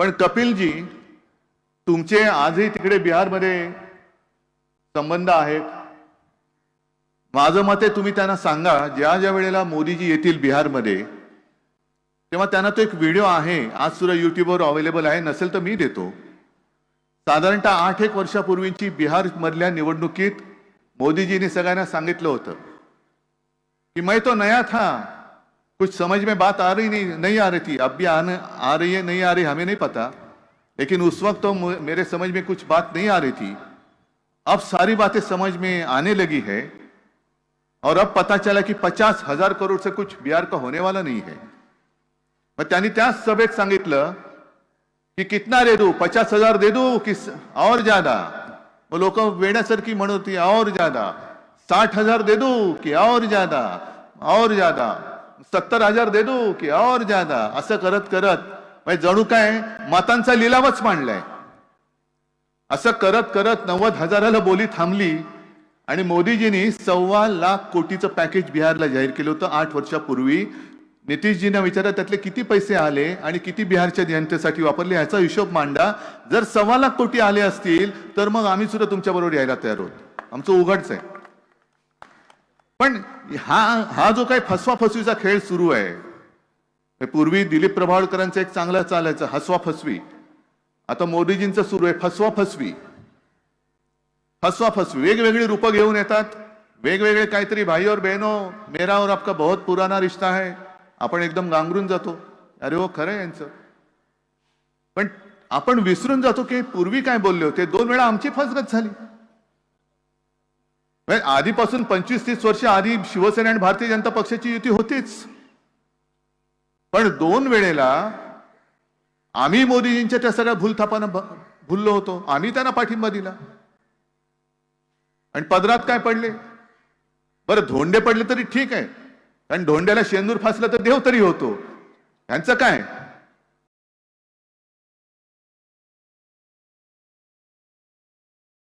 पण कपिलजी तुमचे आजही तिकडे बिहारमध्ये संबंध आहेत. माझं मत आहे तुम्ही त्यांना सांगा ज्या ज्या वेळेला मोदीजी येतील बिहारमध्ये तेव्हा त्यांना तो एक व्हिडिओ आहे आज सुद्धा युट्यूबवर अवेलेबल आहे नसेल तर मी देतो. साधारणतः आठ एक वर्षापूर्वीची बिहारमधल्या निवडणुकीत मोदीजींनी सगळ्यांना सांगितलं होतं की मैं तो नया था कुछ समझ में बात आ रही नहीं नहीं आ रही थी। अब भी आने, आ रही है, नहीं आ रही, हमें नहीं पता। लेकिन उस वक्त तो मेरे समझ में कुछ बात नहीं आ रही थी। अब सारी बातें समझ में आने लगी है और अब पता चला कि पचास हज़ार करोड़ से कुछ बिहार का होने वाला नहीं है। मग त्यांनी त्याच सभेत सांगितलं की कितना दे दू? पचास हज़ार दे दू की और ज़्यादा? मग लोक वेड्यासारखी म्हणत होती और ज़्यादा? साठ हज़ार दे दू की और ज़्यादा? और ज़्यादा? सत्तर हजार दे दू की और ज्यादा. असं करत करत म्हणजे जणू काय मतांचा लिलावच मांडलाय. असं करत करत नव्वद हजाराला बोली थांबली आणि मोदीजींनी सव्वा लाख कोटीचं पॅकेज बिहारला जाहीर केलं होतं आठ वर्षापूर्वी. नितीशजींना विचारा त्यातले किती पैसे आले आणि किती बिहारच्या जनतेसाठी वापरले ह्याचा हिशोब मांडा. जर सव्वा लाख कोटी आले असतील तर मग आम्ही सुद्धा तुमच्याबरोबर यायला तयार होतो आमचं उघडच आहे. पण हा हा जो काही फसवा फसवीचा खेळ सुरू आहे हे पूर्वी दिलीप प्रभावळकरांचं एक चांगला चालायचा हसवा फसवी आता मोदीजींचं सुरू आहे फसवा फसवी फसवा फसवी वेगवेगळी रूपं घेऊन येतात. वेगवेगळे काहीतरी भाई और बहनो मेरा और आपका बहुत पुराना रिश्ता आहे. आपण एकदम गांगरून जातो. अरे हो खरं आहे यांचं. पण आपण विसरून जातो की पूर्वी काय बोलले होते? दोन वेळा आमची फसगत झाली. म्हणजे आधीपासून पंचवीस तीस वर्ष आधी शिवसेना आणि भारतीय जनता पक्षाची युती होतीच. पण दोन वेळेला आम्ही मोदीजींच्या त्या सगळ्या भूलथापानं भुललो होतो. आम्ही त्यांना पाठिंबा दिला. आणि पदरात काय पडले? बरं धोंडे पडले तरी ठीक आहे. कारण धोंड्याला शेंदूर फासला तर देव तरी होतो. यांचं काय?